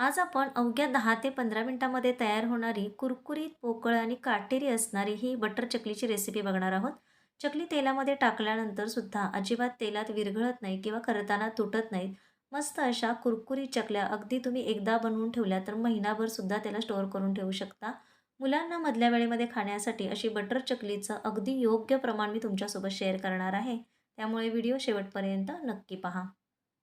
आज आपण अवघ्या दहा ते पंधरा मिनटामध्ये तयार होणारी कुरकुरीत पोकळ आणि काटेरी असणारी ही बटर चकलीची रेसिपी बघणार आहोत. चकली तेलामध्ये टाकल्यानंतर सुद्धा अजिबात तेलात विरघळत नाही किंवा करताना तुटत नाहीत मस्त अशा कुरकुरीत चकल्या अगदी तुम्ही एकदा बनवून ठेवल्या तर महिनाभर सुद्धा त्याला स्टोअर करून ठेवू शकता. मुलांना मधल्या वेळेमध्ये खाण्यासाठी अशी बटर चकलीचं अगदी योग्य प्रमाण मी तुमच्यासोबत शेअर करणार आहे. त्यामुळे व्हिडिओ शेवटपर्यंत नक्की पहा.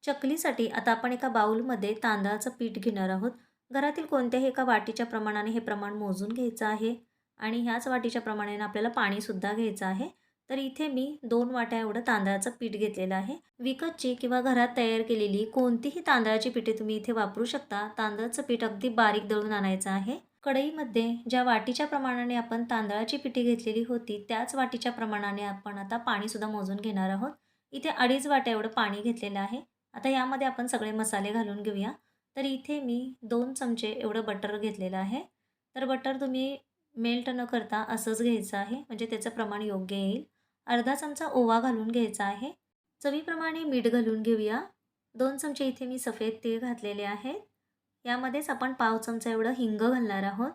चकलीसाठी आता आपण एका बाऊलमध्ये तांदळाचं पीठ घेणार आहोत. घरातील कोणत्याही एका वाटीच्या प्रमाणाने हे प्रमाण मोजून घ्यायचं आहे. आणि ह्याच वाटीच्या प्रमाणाने आपल्याला पाणीसुद्धा घ्यायचं आहे. तर इथे मी दोन वाट्या एवढं तांदळाचं पीठ घेतलेलं आहे. विकतची किंवा घरात तयार केलेली कोणतीही तांदळाची पिठे तुम्ही इथे वापरू शकता. तांदळाचं पीठ अगदी बारीक दळून आणायचं आहे. कढईमध्ये ज्या वाटीच्या प्रमाणाने आपण तांदळाची पिठी घेतलेली होती त्याच वाटीच्या प्रमाणाने आपण आता पाणीसुद्धा मोजून घेणार आहोत. इथे अडीच वाट्या एवढं पाणी घेतलेलं आहे. आता यामध्ये आपण सगळे मसाले घालून घेऊया. तर इथे मी दोन चमचे एवढं बटर घेतलेलं आहे. तर बटर तुम्ही मेल्ट न करता असंच घ्यायचं आहे. म्हणजे त्याचं प्रमाण योग्य येईल. अर्धा चमचा ओवा घालून घ्यायचा आहे. चवीप्रमाणे मीठ घालून घेऊया. दोन चमचे इथे मी सफेद तीळ घातलेले आहेत. यामध्येच आपण पाव चमचा एवढं हिंग घालणार आहोत.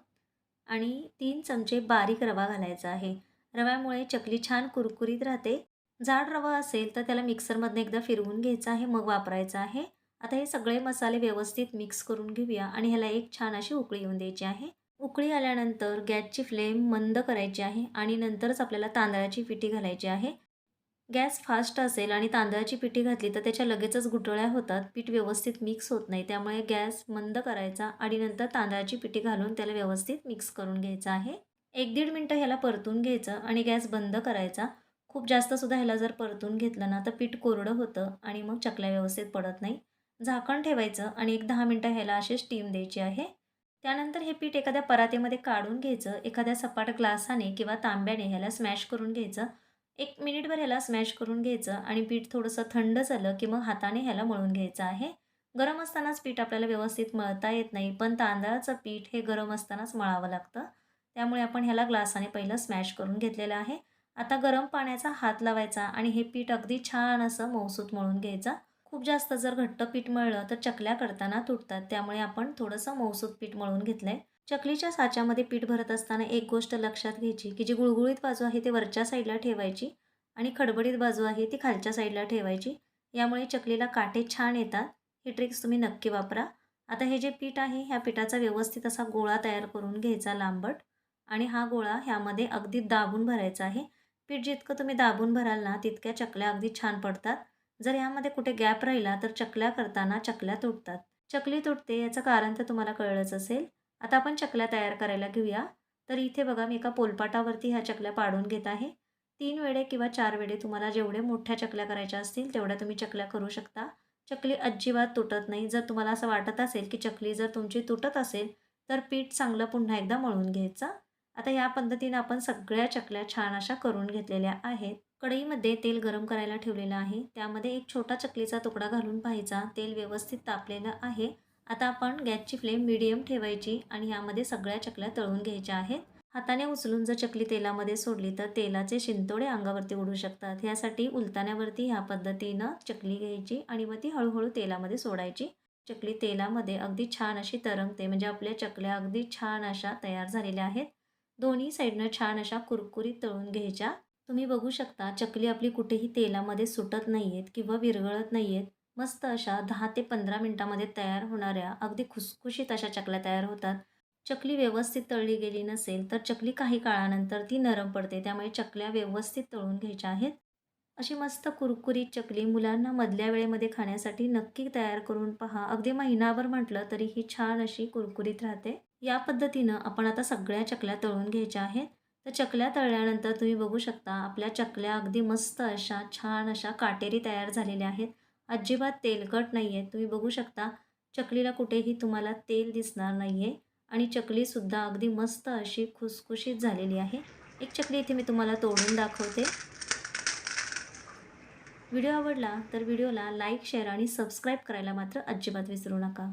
आणि तीन चमचे बारीक रवा घालायचा आहे. रव्यामुळे चकली छान कुरकुरीत राहते. जाड रवा असेल तर त्याला मिक्सरमधनं एकदा फिरवून घ्यायचं आहे मग वापरायचं आहे. आता हे सगळे मसाले व्यवस्थित मिक्स करून घेऊया आणि ह्याला एक छान अशी उकळी येऊन द्यायची आहे. उकळी आल्यानंतर गॅसची फ्लेम मंद करायची आहे आणि नंतरच आपल्याला तांदळाची पिठी घालायची आहे. गॅस फास्ट असेल आणि तांदळाची पिठी घातली तर त्याच्या लगेचच गुटळ्या होतात पीठ व्यवस्थित मिक्स होत नाही त्यामुळे गॅस मंद करायचा आणि नंतर तांदळाची पिठी घालून त्याला व्यवस्थित मिक्स करून घ्यायचं आहे. एक दीड मिनटं ह्याला परतून घ्यायचं आणि गॅस बंद करायचा. खूप जास्तसुद्धा ह्याला जर परतून घेतलं ना तर पीठ कोरडं होतं आणि मग चकल्या व्यवस्थित पडत नाही. झाकण ठेवायचं आणि एक दहा मिनटं ह्याला अशी स्टीम द्यायची आहे. त्यानंतर हे पीठ एखाद्या परातीमध्ये काढून घ्यायचं एखाद्या सपाट ग्लासाने किंवा तांब्याने ह्याला स्मॅश करून घ्यायचं. एक मिनिटभर ह्याला स्मॅश करून घ्यायचं आणि पीठ थोडंसं थंड झालं की मग हाताने ह्याला मळून घ्यायचं आहे. गरम असतानाच पीठ आपल्याला व्यवस्थित मळता येत नाही पण तांदळाचं पीठ हे गरम असतानाच मळावं लागतं. त्यामुळे आपण ह्याला ग्लासाने पहिलं स्मॅश करून घेतलेलं आहे. आता गरम पाण्याचा हात लावायचा आणि हे पीठ अगदी छान असं मौसूत मळून घ्यायचं. खूप जास्त जर घट्ट पीठ मळलं तर चकल्या करताना तुटतात. त्यामुळे आपण थोडंसं मौसूत पीठ मळून घेतलं आहे चकलीच्या साच्यामध्ये पीठ भरत असताना एक गोष्ट लक्षात घ्यायची की जी गुळगुळीत बाजू आहे ती वरच्या साईडला ठेवायची आणि खडबडीत बाजू आहे ती खालच्या साईडला ठेवायची. यामुळे चकलीला काटे छान येतात. ही ट्रिक्स तुम्ही नक्की वापरा. आता हे जे पीठ आहे ह्या पिठाचा व्यवस्थित असा गोळा तयार करून घ्यायचा लांबट आणि हा गोळा ह्यामध्ये अगदी दाबून भरायचा आहे. पीठ जितकं तुम्ही दाबून भराल ना तितक्या चकल्या अगदी छान पडतात. जर यामध्ये कुठे गॅप राहिला तर चकल्या करताना चकल्या तुटतात. चकली तुटते याचं कारण तर तुम्हाला कळलंच असेल. आता आपण चकल्या तयार करायला घेऊया. तर इथे बघा मी एका पोलपाटावरती ह्या चकल्या पाडून घेत आहे. तीन वेळे किंवा चार वेळे तुम्हाला जेवढे मोठ्या चकल्या करायच्या असतील तेवढ्या तुम्ही चकल्या करू शकता. चकली अजिबात तुटत नाही. जर तुम्हाला असं वाटत असेल की चकली जर तुमची तुटत असेल तर पीठ चांगलं पुन्हा एकदा मळून घ्यायचं. आता या पद्धतीने आपण सगळ्या चकल्या छान अशा करून घेतलेल्या आहेत. कढईमध्ये तेल गरम करायला ठेवलेलं आहे. त्यामध्ये एक छोटा चकलीचा तुकडा घालून पाहायचा. तेल व्यवस्थित तापलेलं आहे. आता आपण गॅसची फ्लेम मिडियम ठेवायची आणि यामध्ये सगळ्या चकल्या तळून घ्यायच्या आहेत. हाताने उचलून जर चकली तेलामध्ये सोडली तर तेलाचे शिंतोडे अंगावरती उडू शकतात. ह्यासाठी उलताण्यावरती ह्या पद्धतीनं चकली घ्यायची आणि मग ती हळूहळू तेलामध्ये सोडायची. चकली तेलामध्ये अगदी छान अशी तरंगते. म्हणजे आपल्या चकल्या अगदी छान अशा तयार झालेल्या आहेत. दोन्ही साईडनं छान अशा कुरकुरीत तळून घ्यायच्या. तुम्ही बघू शकता चकली आपली कुठेही तेलामध्ये सुटत नाही आहेत किंवा विरघळत नाही आहेत मस्त अशा दहा ते पंधरा मिनटामध्ये तयार होणाऱ्या अगदी खुसखुशीत अशा चकल्या तयार होतात. चकली व्यवस्थित तळली गेली नसेल तर चकली काही काळानंतर ती नरम पडते त्यामुळे चकल्या व्यवस्थित तळून घ्यायच्या आहेत. अशी मस्त कुरकुरीत चकली मुलांना मधल्या वेळेमध्ये खाण्यासाठी नक्की तयार करून पहा. अगदी महिनाभर म्हटलं तरी ही छान अशी कुरकुरीत राहते. या पद्धतीनं आपण आता सगळ्या चकल्या तळून घ्यायच्या आहेत. तर चकल्या तळल्यानंतर तुम्ही बघू शकता आपल्या चकल्या अगदी मस्त अशा छान अशा काटेरी तयार झालेल्या आहेत. अजिबात तेलकट नाही आहेत तुम्ही बघू शकता चकलीला कुठेही तुम्हाला तेल दिसणार नाही आहे आणि चकलीसुद्धा अगदी मस्त अशी खुसखुशीत झालेली आहे. एक चकली इथे मी तुम्हाला तोडून दाखवते. व्हिडिओ आवडला तर व्हिडिओला लाईक शेअर आणि सबस्क्राईब करायला मात्र अजिबात विसरू नका.